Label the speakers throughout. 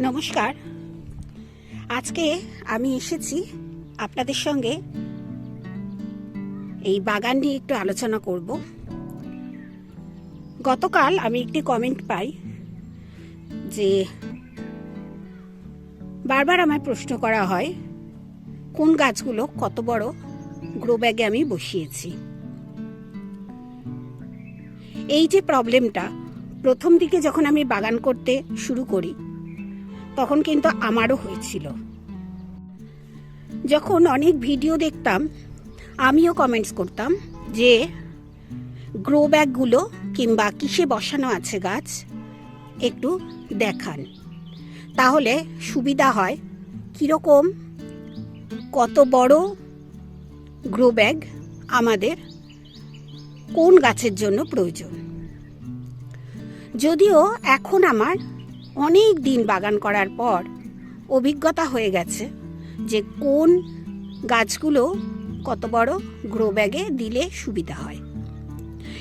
Speaker 1: নমস্কার। আজকে আমি এসেছি আপনাদের সঙ্গে এই বাগান নিয়ে একটু আলোচনা করব। গতকাল আমি একটি কমেন্ট পাই যে বারবার আমায় প্রশ্ন করা হয়, কোন গাছগুলো কত বড় গ্রো ব্যাগে আমি বসিয়েছি? এই যে প্রবলেমটা প্রথম দিকে যখন আমি বাগান করতে শুরু করি তখন কিন্তু আমারও হয়েছিল। যখন অনেক ভিডিও দেখতাম, আমিও কমেন্টস করতাম যে গ্রো ব্যাগগুলো কিংবা কিসে বসানো আছে গাছ, একটু দেখান। তাহলে সুবিধা হয়। কীরকম? কত বড় গ্রো ব্যাগ আমাদের কোন গাছের জন্য প্রয়োজন? যদিও এখন আমার অনেক দিন বাগান করার পর অভিজ্ঞতা হয়ে গেছে যে কোন গাছগুলো কত বড় গ্রো ব্যাগে দিলে সুবিধা হয়।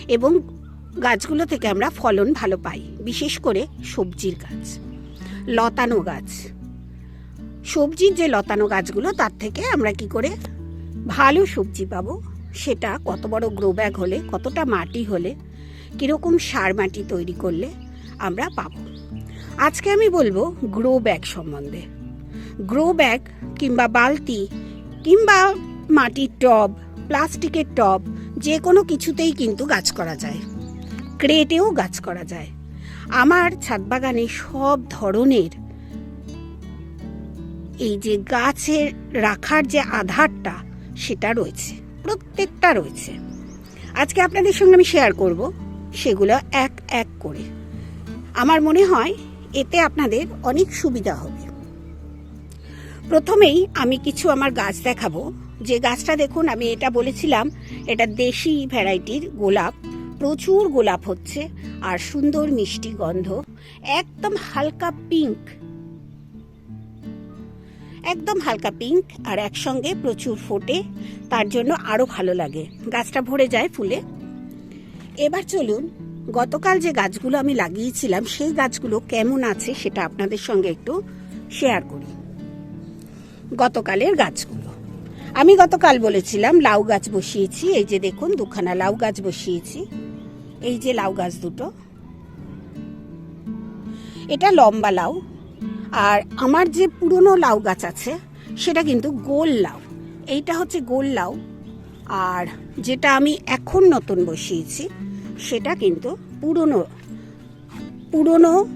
Speaker 1: এবং গাছগুলো থেকে আমরা ফলন ভালো পাই, বিশেষ করে সবজির গাছ, লতানো গাছ। সবজির যে লতানো গাছগুলো, তার থেকে আমরা কি করে ভালো সবজি পাবো, সেটা কত বড় গ্রো ব্যাগ হলে, কতটা মাটি হলে, কীরকম সার মাটি তৈরি করলে আমরা পাবো। আজকে আমি বলব গ্রো ব্যাগ সম্বন্ধে। গ্রো ব্যাগ কিংবা বালতি কিংবা মাটির টব, প্লাস্টিকের টব, যে কোনো কিছুতেই কিন্তু গাছ করা যায়। ক্রেটেও গাছ করা যায়। আমার ছাদ বাগানে সব ধরনের এই যে গাছের রাখার যে আধারটা, সেটা রয়েছে, প্রত্যেকটা রয়েছে। আজকে আপনাদের সঙ্গে আমি শেয়ার করব, সেগুলো এক এক করে। আমার মনে হয় এতে আপনাদের অনেক সুবিধা হবে। প্রথমেই আমি কিছু আমার গাছ দেখাবো। যে গাছটা দেখুন, আমি এটা বলেছিলাম, এটা দেশি ভ্যারাইটির গোলাপ। প্রচুর গোলাপ হচ্ছে আর সুন্দর মিষ্টি গন্ধ, একদম হালকা পিঙ্ক। একদম হালকা পিঙ্ক আর একসঙ্গে প্রচুর ফোটে, তার জন্য আরও ভালো লাগে। গাছটা ভরে যায় ফুলে। এবার চলুন গতকাল যে গাছগুলো আমি লাগিয়েছিলাম, সেই গাছগুলো কেমন আছে সেটা আপনাদের সঙ্গে একটু শেয়ার করি। গতকালের গাছগুলো। আমি গতকাল বলেছিলাম লাউ গাছ বসিয়েছি, এই যে দেখুন দুখানা লাউ গাছ বসিয়েছি। এই যে লাউ গাছ দুটো। এটা লম্বা লাউ। আর আমার যে পুরনো লাউ গাছ আছে, সেটা কিন্তু গোল লাউ। এইটা হচ্ছে গোল লাউ। আর যেটা আমি এখন নতুন বসিয়েছি সেটা কিন্তু পুরনো পুরনো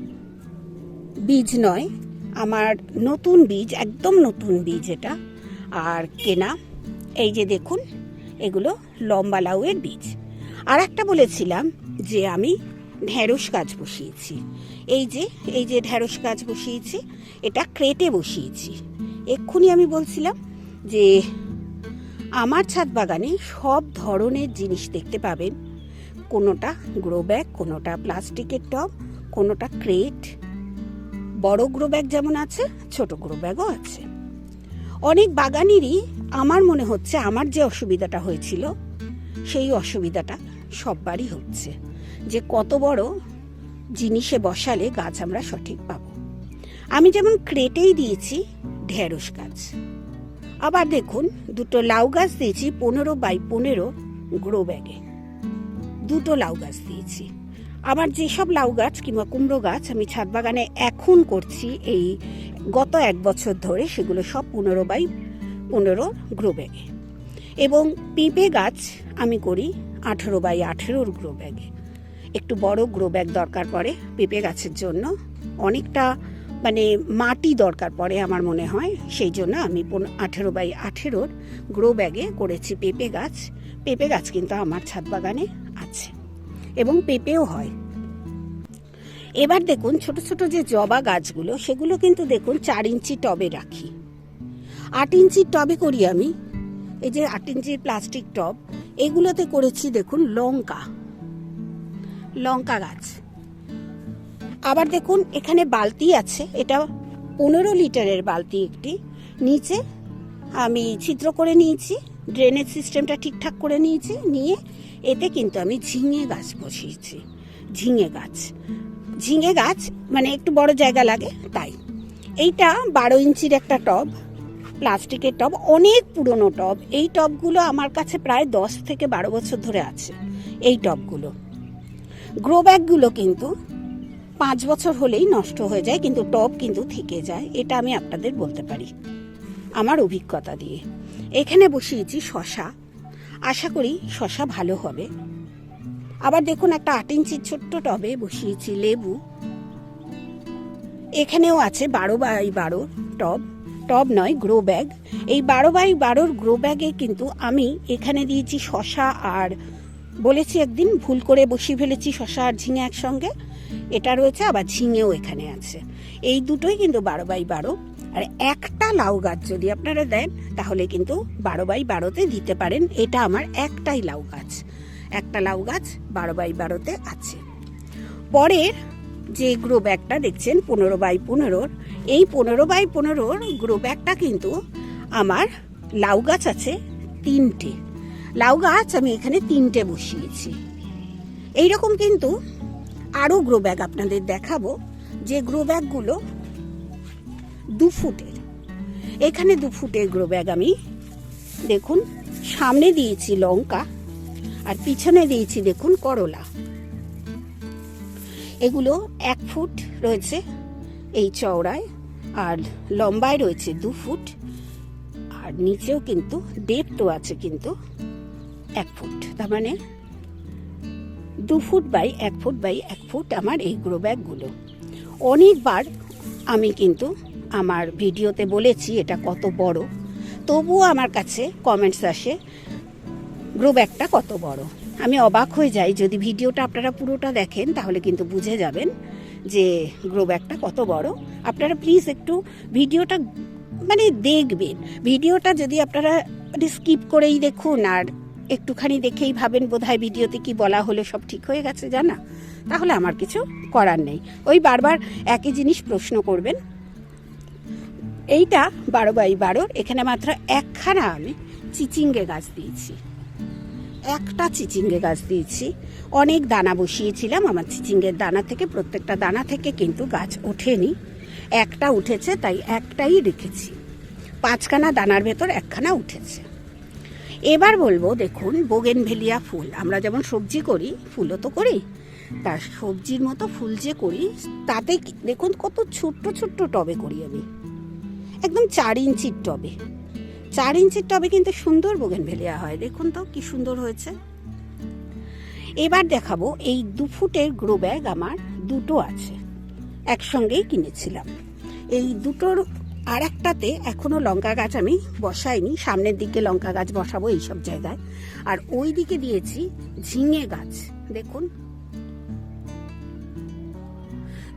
Speaker 1: বীজ নয়, আমার নতুন বীজ, একদম নতুন বীজ এটা। আর কেনা, এই যে দেখুন, এগুলো লম্বা লাউয়ের বীজ। আর একটা বলেছিলাম যে আমি ঢেঁড়স গাছ বসিয়েছি। এই যে এই যে ঢেঁড়স গাছ বসিয়েছি, এটা ক্রেটে বসিয়েছি। এক্ষুনি আমি বলছিলাম যে, আমার ছাদ বাগানে সব ধরনের জিনিস দেখতে পাবেন। কোনোটা গ্রো ব্যাগ কোনোটা প্লাস্টিকের টব কোনোটা ক্রেট বড় গ্রো ব্যাগ যেমন আছে, ছোট গ্রো ব্যাগও আছে। অনেক বাগানেরই আমার মনে হচ্ছে আমার যে অসুবিধাটা হয়েছিল, সেই অসুবিধাটা সববারই হচ্ছে। যে কত বড় জিনিসে বসালে গাছ আমরা সঠিক পাবো। আমি যেমন ক্রেটেই দিয়েছি ঢেঁড়স গাছ। আবার দেখুন, দুটো লাউ গাছ দিয়েছি পনেরো বাই পনেরো গ্রো ব্যাগে দুটো লাউ গাছ দিয়েছি। আবার যেসব লাউ গাছ কিংবা কুমড়ো গাছ আমি ছাদ বাগানে এখন করছি, এই গত এক বছর ধরে সেগুলো সব পনেরো বাই পনেরো গ্রো ব্যাগে এবং পেঁপে গাছ আমি করি আঠেরো বাই আঠেরোর গ্রো ব্যাগে একটু বড় গ্রো ব্যাগ দরকার পড়ে পেঁপে গাছের জন্য। অনেকটা মানে মাটি দরকার পড়ে আমার মনে হয়, সেই জন্য আমি আঠেরো বাই আঠেরোর গ্রো ব্যাগে করেছি পেঁপে গাছ। পেঁপে গাছ কিন্তু আমার ছাদ বাগানে এবং পেঁপেও হয়। এবার দেখুন ছোট ছোট যে জবা গাছগুলো, সেগুলো কিন্তু দেখুন চার ইঞ্চি টবে রাখি। আট ইঞ্চির টবে করি আমি, এই যে আট ইঞ্চির প্লাস্টিক টব, এগুলোতে করেছি দেখুন লঙ্কা লঙ্কা গাছ। আবার দেখুন এখানে বালতি আছে, এটা পনেরো লিটারের বালতি একটি। নিচে আমি ছিদ্র করে নিয়েছি, ড্রেনেজ সিস্টেমটা ঠিকঠাক করে নিয়েছি, নিয়ে এতে কিন্তু আমি ঝিঙে গাছ বসিয়েছি। ঝিঙে গাছ। ঝিঙে গাছ মানে একটু বড় জায়গা লাগে, তাই। এইটা বারো ইঞ্চির একটা টব, প্লাস্টিকের টব, অনেক পুরনো টব। এই টবগুলো আমার কাছে প্রায় দশ থেকে বারো বছর ধরে আছে, এই টবগুলো। গ্রো ব্যাগগুলো কিন্তু পাঁচ বছর হলেই নষ্ট হয়ে যায়, কিন্তু টব কিন্তু থেকে যায়, এটা আমি আপনাদের বলতে পারি। আমার অভিজ্ঞতা দিয়ে। এখানে বসিয়েছি শশা আশা করি শশা ভালো হবে। আবার দেখুন একটা আট ইঞ্চির ছোট্ট টবে বসিয়েছি লেবু। এখানেও আছে বারো বাই বারো টব। টব নয়, গ্রো ব্যাগ। এই বারো বাই বারোর গ্রো ব্যাগে কিন্তু আমি এখানে দিয়েছি শশা আর বলেছি একদিন ভুল করে বসিয়ে ফেলেছি শশা আর ঝিঙে একসঙ্গে। এটা রয়েছে, আবার ঝিঙেও এখানে আছে। এই দুটোই কিন্তু বারো বাই বারো। আর একটা লাউ গাছ যদি আপনারা দেন, তাহলে কিন্তু বারো বাই বারোতে দিতে পারেন। এটা আমার একটাই লাউ গাছ। একটা লাউ গাছ বারো বাই বারোতে আছে। পরের যে গ্রো ব্যাগটা দেখছেন, পনেরো বাই পনেরোর, এই পনেরো বাই পনেরোর গ্রো ব্যাগটা কিন্তু আমার লাউ গাছ আছে তিনটে। লাউ গাছ আমি এখানে তিনটে বসিয়েছি। এইরকম কিন্তু আরও গ্রো ব্যাগ আপনাদের দেখাবো। যে গ্রো ব্যাগগুলো দু ফুটের। এখানে দু ফুটের গ্রো ব্যাগ আমি, দেখুন, সামনে দিয়েছি লঙ্কা আর পিছনে দিয়েছি, দেখুন, করলা। এগুলো এক ফুট রয়েছে এই চওড়ায় আর লম্বায় রয়েছে দু ফুট আর নিচেও কিন্তু ডেপথও আছে কিন্তু এক ফুট। তার মানে দু ফুট বাই এক ফুট বাই এক ফুট আমার এই গ্রো ব্যাগগুলো অনেকবার আমি কিন্তু আমার ভিডিওতে বলেছি এটা কত বড়। তবুও আমার কাছে কমেন্টস আসে গ্রো ব্যাগটা কত বড়? আমি অবাক হয়ে যাই, যদি ভিডিওটা আপনারা পুরোটা দেখেন তাহলে কিন্তু বুঝে যাবেন যে গ্রো ব্যাগটা কত বড়। আপনারা প্লিজ একটু ভিডিওটা মানে দেখবেন। ভিডিওটা যদি আপনারা মানে স্কিপ করেই দেখুন আর একটুখানি দেখেই ভাবেন বোধহয় ভিডিওতে কি বলা হলো সব ঠিক হয়ে গেছে, জানা? তাহলে আমার কিছু করার নেই। ওই বারবার একই জিনিস প্রশ্ন করবেন এইটা বারো বাই বারোর, এখানে মাত্র একখানা আমি চিচিঙ্গে গাছ দিয়েছি। একটা চিচিঙ্গে গাছ দিয়েছি। অনেক দানা বসিয়েছিলাম, আমার চিচিঙ্গের দানা থেকে, প্রত্যেকটা দানা থেকে কিন্তু গাছ ওঠেনি। একটা উঠেছে, তাই একটাই রেখেছি। পাঁচখানা দানার ভেতর একখানা উঠেছে। এবার বলব, দেখুন, বোগেনভেলিয়া ফুল। আমরা যেমন সবজি করি, ফুলও তো করি, তার সবজির মতো ফুল যে করি, তাতে দেখুন, কত ছোট্ট ছোট্ট টবে করি আমি। একদম চার ইঞ্চির টবে। চার ইঞ্চির টবে কিন্তু সুন্দর বোগেনভেলিয়া হয়। দেখুন তো কি সুন্দর হয়েছে। এবার দেখাবো এই দু ফুটের গ্রো ব্যাগ আমার দুটো আছে, একসঙ্গেই কিনেছিলাম। এই দুটোর আর একটাতে এখনও লঙ্কা গাছ আমি বসাইনি, সামনের দিকে লঙ্কা গাছ বসাবো এইসব জায়গায়। আর ওই দিকে দিয়েছি ঝিঙে গাছ, দেখুন।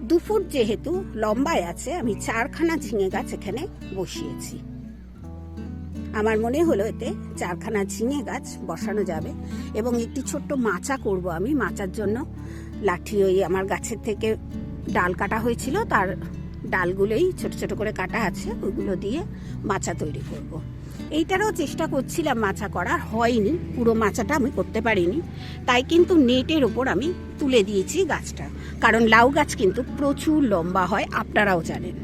Speaker 1: দু ফুট যেহেতু লম্বায় আছে, আমি চারখানা ঝিঙে গাছ এখানে বসিয়েছি। আমার মনে হলো এতে চারখানা ঝিঙে গাছ বসানো যাবে এবং একটি ছোট্ট মাচা করব আমি। মাচার জন্য লাঠি ওই আমার গাছের থেকে ডাল কাটা হয়েছিল, তার ডালগুলোই ছোট ছোট করে কাটা আছে ওইগুলো দিয়ে মাচা তৈরি করব। এইটারও চেষ্টা করছিলাম মাচা করার, হয়নি। পুরো মাচাটা আমি করতে পারিনি। তাই কিন্তু নেটের ওপর আমি তুলে দিয়েছি গাছটা। কারণ লাউ গাছ কিন্তু প্রচুর লম্বা হয়, আপনারাও জানেন।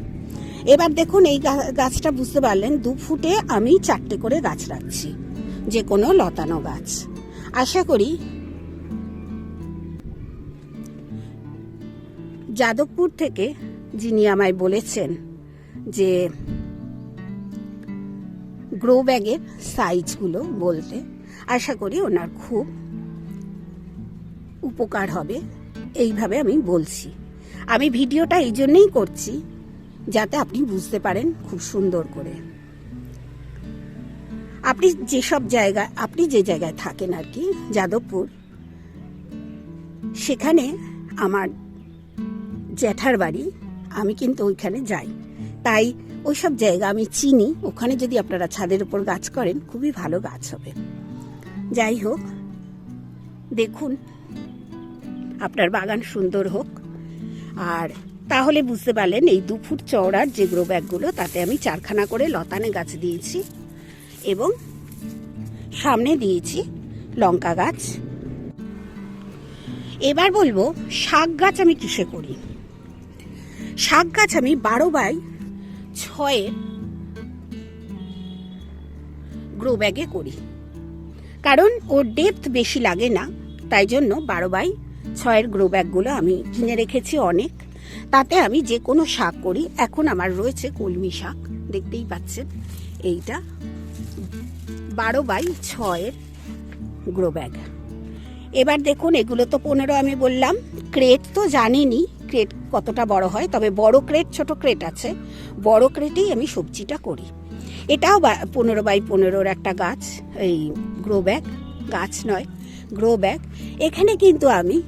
Speaker 1: এবার দেখুন, এই গাছটা বুঝতে পারলেন, দু ফুটে আমি চারটে করে গাছ রাখছি, যে কোনো লতানো গাছ। আশা করি যাদবপুর থেকে যিনি আমায় বলেছেন যে গ্রো ব্যাগের সাইজগুলো বলতে, আশা করি ওনার খুব উপকার হবে। এইভাবে আমি বলছি। আমি ভিডিওটা এই জন্যেই করছি যাতে আপনি বুঝতে পারেন খুব সুন্দর করে। আপনি যেসব জায়গায় আপনি যে জায়গায় থাকেন আর কি, যাদবপুর, সেখানে আমার জ্যাঠার বাড়ি, আমি কিন্তু ওইখানে যাই। তাই ওইসব জায়গা আমি চিনি, ওখানে যদি আপনারা ছাদের উপর গাছ করেন, খুবই ভালো গাছ হবে। যাই হোক, দেখুন আপনার বাগান সুন্দর হোক। আর তাহলে বুঝতে পারলেন এই দু ফুট চওড়ার যে গ্রো ব্যাগগুলো, তাতে আমি চারখানা করে লতানে গাছ দিয়েছি এবং সামনে দিয়েছি লঙ্কা গাছ। এবার বলব শাক গাছ আমি কিসে করি? শাক গাছ আমি বারো বাই ছয়ের গ্রো ব্যাগে করি। কারণ ওর ডেপথ বেশি লাগে না, তাই জন্য বারো বাই ছয়ের গ্রো ব্যাগগুলো আমি কিনে রেখেছি অনেক। তাতে আমি যে কোনো শাক করি। এখন আমার রয়েছে কলমি শাক, দেখতেই পাচ্ছেন। এইটা বারো বাই ছয়ের গ্রো ব্যাগ। এবার দেখুন, এগুলো তো পনেরো আমি বললাম। ক্রেট তো জানিনি ক্রেট কতটা বড় হয়, তবে বড় ক্রেট, ছোট ক্রেট আছে। বড় ক্রেটেই আমি সবজিটা করি। এটাও পনেরো বাই পনেরোর একটা গাছ, এই গ্রো ব্যাগ। গাছ নয়, গ্রো ব্যাগ। এখানে কিন্তু আমি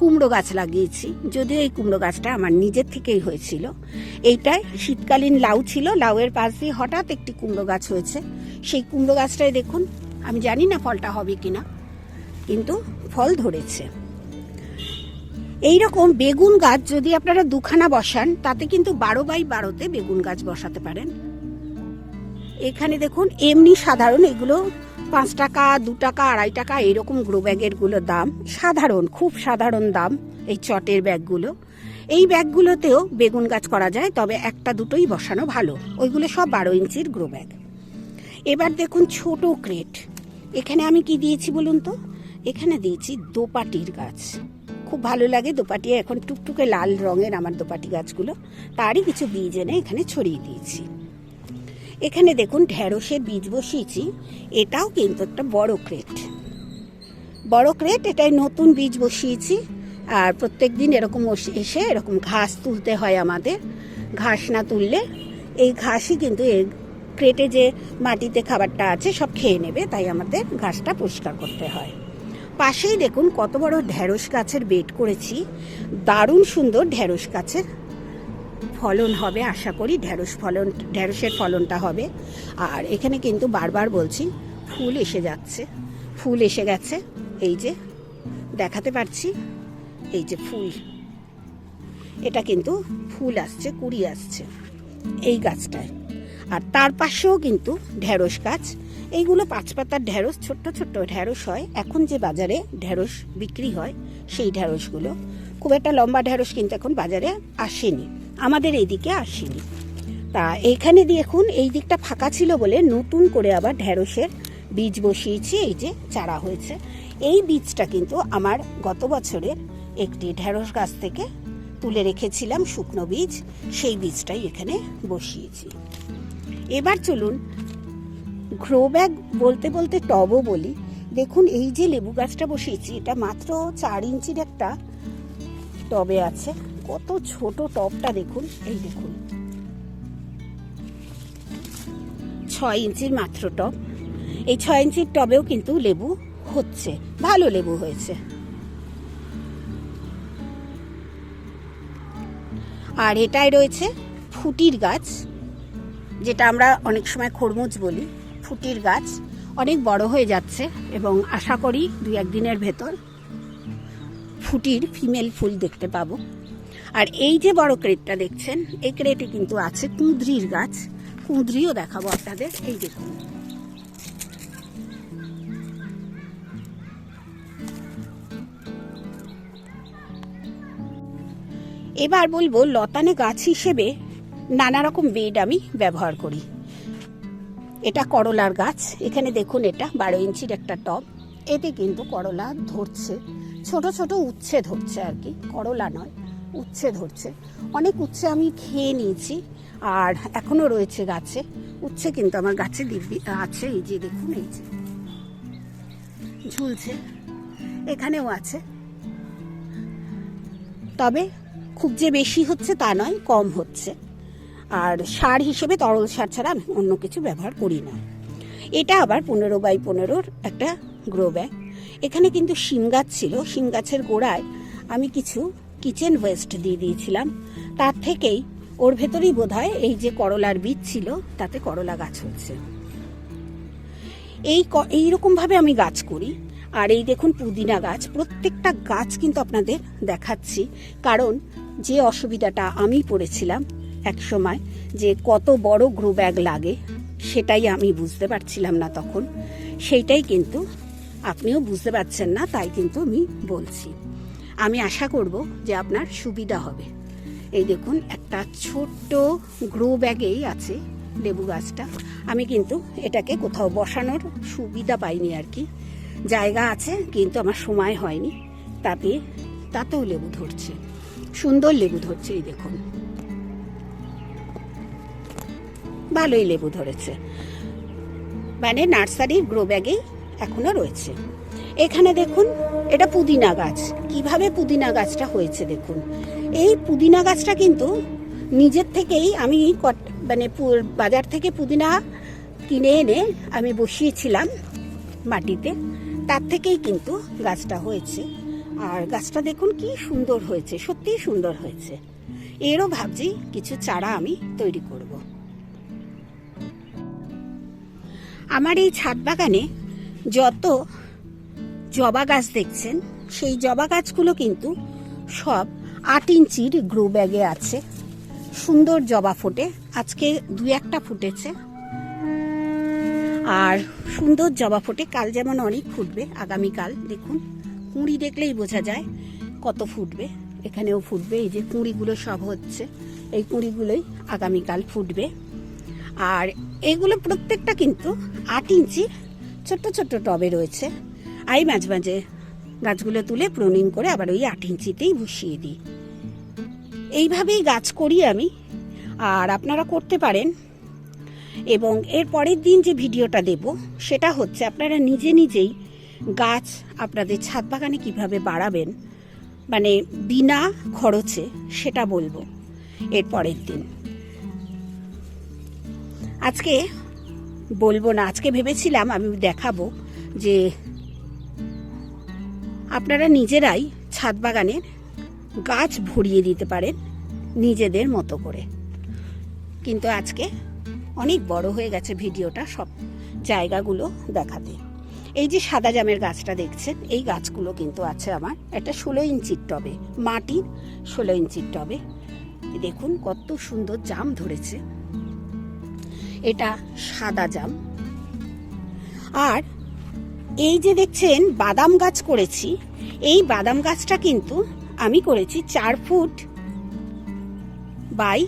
Speaker 1: কুমড়ো গাছ লাগিয়েছি, যদিও এই কুমড়ো গাছটা আমার নিজের থেকেই হয়েছিল। এইটায় শীতকালীন লাউ ছিল, লাউয়ের পাশ দিয়ে হঠাৎ একটি কুমড়ো গাছ হয়েছে। সেই কুমড়ো গাছটায় দেখুন, আমি জানি না ফলটা হবে কিনা, কিন্তু ফল ধরেছে। এই রকম বেগুন গাছ যদি আপনারা দুখানা বসান, তাতে কিন্তু বারো বাই বারোতে বেগুন গাছ বসাতে পারেন। এখানে দেখুন, এমনি সাধারণ এগুলো পাঁচ টাকা, দু টাকা, আড়াই টাকা এরকম গ্রো ব্যাগেরগুলো দাম সাধারণ, খুব সাধারণ দাম এই চটের ব্যাগগুলো এই ব্যাগগুলোতেও বেগুন গাছ করা যায়, তবে একটা দুটোই বসানো ভালো। ওইগুলো সব বারো ইঞ্চির গ্রো ব্যাগ এবার দেখুন ছোট ক্রেট এখানে আমি কি দিয়েছি বলুন তো? এখানে দিয়েছি দোপাটির গাছ। খুব ভালো লাগে দোপাটি, এখন টুকটুকে লাল রঙের আমার দোপাটি গাছগুলো। তারই কিছু বীজ এনে এখানে ছড়িয়ে দিয়েছি। এখানে দেখুন ঢেঁড়সের বীজ বসিয়েছি। এটাও কিন্তু একটা বড় ক্রেট। বড় ক্রেট, এটাই নতুন বীজ বসিয়েছি। আর প্রত্যেক দিন এরকম এসে এরকম ঘাস তুলতে হয় আমাদের। ঘাস না তুললে এই ঘাসই কিন্তু এই ক্রেটে যে মাটিতে খাবারটা আছে সব খেয়ে নেবে, তাই আমাদের ঘাসটা পরিষ্কার করতে হয়। পাশেই দেখুন কত বড় ঢেঁড়স গাছের বেড করেছি। দারুণ সুন্দর ঢেঁড়স গাছের ফলন হবে, আশা করি ঢেঁড়স ফলন, ঢেঁড়সের ফলনটা হবে। আর এখানে কিন্তু বারবার বলছি, ফুল এসে যাচ্ছে, ফুল এসে গেছে। এই যে, দেখাতে পারছি, এই যে ফুল। এটা কিন্তু ফুল আসছে, কুড়ি আসছে এই গাছটায়। আর তার পাশেও কিন্তু ঢেঁড়স গাছ। এইগুলো পাঁচ পাতার ঢেঁড়স, ছোট্ট ছোট্ট ঢেঁড়স হয়। এখন যে বাজারে ঢেঁড়স বিক্রি হয়, সেই ঢেঁড়সগুলো। খুব একটা লম্বা ঢেঁড়স কিন্তু এখন বাজারে আসেনি। আমাদের এইদিকে আসেনি। তা এখানে দেখুন, এই দিকটা ফাঁকা ছিল বলে নতুন করে আবার ঢেঁড়সের বীজ বসিয়েছি, এই যে চারা হয়েছে। এই বীজটা কিন্তু আমার গত বছরের একটি ঢেঁড়স গাছ থেকে তুলে রেখেছিলাম, শুকনো বীজ, সেই বীজটাই এখানে বসিয়েছি। এবার চলুন গ্রো ব্যাগ বলতে বলতে টবও বলি। দেখুন, এই যে লেবু গাছটা বসিয়েছি, এটা মাত্র চার ইঞ্চির একটা টবে আছে। কত ছোট টবটা দেখুন, এই দেখুন। ছয় ইঞ্চির মাত্র টব এই ছয় ইঞ্চির টবেও কিন্তু লেবু হচ্ছে, ভালো লেবু হয়েছে। আর এটাই রয়েছে ফুটির গাছ, যেটা আমরা অনেক সময় খরমুজ বলি। ফুটির গাছ অনেক বড় হয়ে যাচ্ছে এবং আশা করি দু একদিনের ভেতর ফুটির ফিমেল ফুল দেখতে পাবো। আর এই যে বড় ক্রেটটা দেখছেন, এই ক্রেটে কিন্তু আছে কুঁদরির গাছ। কুঁদরিও দেখাবো আপনাদের, এই দেখুন। এবার বলব, লতানে গাছ হিসেবে নানা রকম বেড আমি ব্যবহার করি। এটা করলার গাছ, এখানে দেখুন এটা, বারো ইঞ্চির একটা টব। এতে কিন্তু করলা ধরছে, ছোট ছোট উচ্ছে ধরছে আর কি, করলা নয়। উচ্ছে ধরছে। অনেক উচ্ছে আমি খেয়ে নিয়েছি আর এখনও রয়েছে গাছে। উচ্ছে কিন্তু আমার গাছে দিব্যি, আছে এই যে দেখুন এই যে। ঝুলছে, এখানেও আছে। তবে খুব যে বেশি হচ্ছে তা নয়, কম হচ্ছে। আর সার হিসেবে তরল সার ছাড়া আমি অন্য কিছু ব্যবহার করি না। এটা আবার পনেরো বাই পনেরোর একটা গ্রো ব্যাগ। এখানে কিন্তু শিম গাছ ছিল। শিম গাছের গোড়ায় আমি কিছু কিচেন ওয়েস্ট দিয়ে দিয়েছিলাম। তার থেকেই ওর ভেতরেই বোধ এই যে করলার বীজ ছিল, তাতে করলা গাছ হচ্ছে। এই এইরকমভাবে আমি গাছ করি। আর এই দেখুন পুদিনা গাছ, প্রত্যেকটা গাছ কিন্তু আপনাদের দেখাচ্ছি। কারণ যে অসুবিধাটা আমি পড়েছিলাম এক সময় যে কত বড় গ্রো ব্যাগ লাগে, সেটাই আমি বুঝতে পারছিলাম না তখন। সেইটাই কিন্তু আপনিও বুঝতে পারছেন না, তাই কিন্তু আমি বলছি। আমি আশা করব যে আপনার সুবিধা হবে। এই দেখুন, একটা ছোট্ট গ্রো ব্যাগেই আছে লেবু গাছটা। আমি কিন্তু এটাকে কোথাও বসানোর সুবিধা পাইনি আর কি। জায়গা আছে, কিন্তু আমার সময় হয়নি। তাতে তাতেও লেবু ধরছে। সুন্দর লেবু ধরছে, এই দেখুন। ভালোই লেবু ধরেছে। মানে নার্সারির গ্রো ব্যাগেই এখনও রয়েছে। এখানে দেখুন, এটা পুদিনা গাছ। কীভাবে পুদিনা গাছটা হয়েছে দেখুন। এই পুদিনা গাছটা কিন্তু নিজের থেকেই আমি মানে বাজার থেকে পুদিনা কিনে এনে আমি বসিয়েছিলাম মাটিতে। তার থেকেই কিন্তু গাছটা হয়েছে। আর গাছটা দেখুন কি সুন্দর হয়েছে, সত্যিই সুন্দর হয়েছে। এরও ভাবছি কিছু চারা আমি তৈরি করব। আমার এই ছাদ বাগানে যত জবা গাছ দেখছেন? সেই জবা গাছগুলো কিন্তু সব আট ইঞ্চির গ্রো ব্যাগে আছে। সুন্দর জবা ফোটে। আজকে দু একটা ফুটেছে। আর সুন্দর জবা ফোটে। কাল যেমন অনেক ফুটবে, আগামীকাল দেখুন। কুঁড়ি দেখলেই বোঝা যায় কত ফুটবে। এখানেও ফুটবে। এই যে কুঁড়িগুলো সব হচ্ছে, এই কুঁড়িগুলোই আগামীকাল ফুটবে। আর এগুলো প্রত্যেকটা কিন্তু আট ইঞ্চি ছোট্ট ছোট্ট টবে রয়েছে। আমি মাঝে মাঝে গাছগুলো তুলে প্রুনিং করে আবার ওই আট ইঞ্চিতেই বসিয়ে দিই। এইভাবেই গাছ করি আমি, আর আপনারা করতে পারেন। এবং এর পরের দিন যে ভিডিওটা দেব, সেটা হচ্ছে আপনারা নিজে নিজেই গাছ আপনাদের ছাদ বাগানে কীভাবে বাড়াবেন মানে বিনা খরচে সেটা বলব এর পরের দিন। আজকে বলব না, আজকে ভেবেছিলাম আমি দেখাবো যে আপনারা নিজেরাই ছাদ বাগানের গাছ ভরিয়ে দিতে পারেন নিজেদের মতো করে। কিন্তু আজকে অনেক বড় হয়ে গেছে ভিডিওটা সব জায়গাগুলো দেখাতে। এই যে সাদা জামের গাছটা দেখছেন, এই গাছগুলো কিন্তু আছে আমার একটা ষোলো ইঞ্চির টবে, মাটির ষোলো ইঞ্চির টবে। দেখুন কত সুন্দর জাম ধরেছে। এটা সাদা জাম। আর এই যে দেখছেন বাদাম গাছ করেছি, এই বাদাম গাছটা কিন্তু আমি করেছি চার ফুট বাই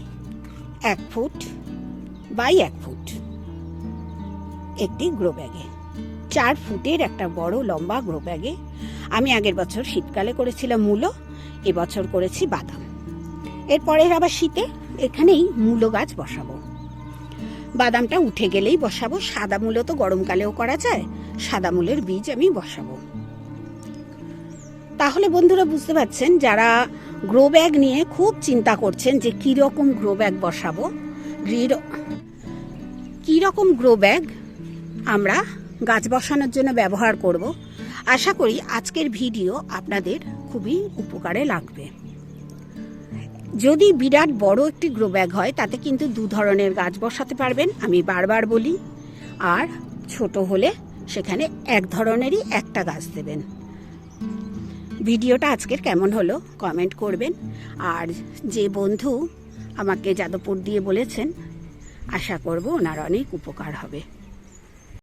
Speaker 1: এক ফুট বাই এক ফুট একটি গ্রো ব্যাগে চার ফুটের একটা বড় লম্বা গ্রো ব্যাগে আমি আগের বছর শীতকালে করেছিলাম মূলো, এবছর করেছি বাদাম। এরপরের আবার শীতে এখানেই মূলো গাছ বসাবো। বাদামটা উঠে গেলেই বসাবো। সাদা মূলো তো গরমকালেও করা যায়। সাদা মূলের বীজ আমি বসাবো। তাহলে বন্ধুরা বুঝতে পারছেন, যারা গ্রো ব্যাগ নিয়ে খুব চিন্তা করছেন যে কি রকম গ্রো ব্যাগ বসাবো কি রকম গ্রো ব্যাগ আমরা গাছ বসানোর জন্য ব্যবহার করব, আশা করি আজকের ভিডিও আপনাদের খুবই উপকারে লাগবে। যদি বিরাট বড় একটি গ্রো ব্যাগ হয়, তাতে কিন্তু দু ধরনের গাছ বসাতে পারবেন, আমি বারবার বলি। আর ছোট হলে সেখানে এক ধরনেরই একটা গাছ দেবেন। ভিডিওটা আজকের কেমন হলো, কমেন্ট করবেন। আর যে বন্ধু আমাকে যাদবপুর দিয়ে বলেছেন, আশা করব ওনার অনেক উপকার হবে।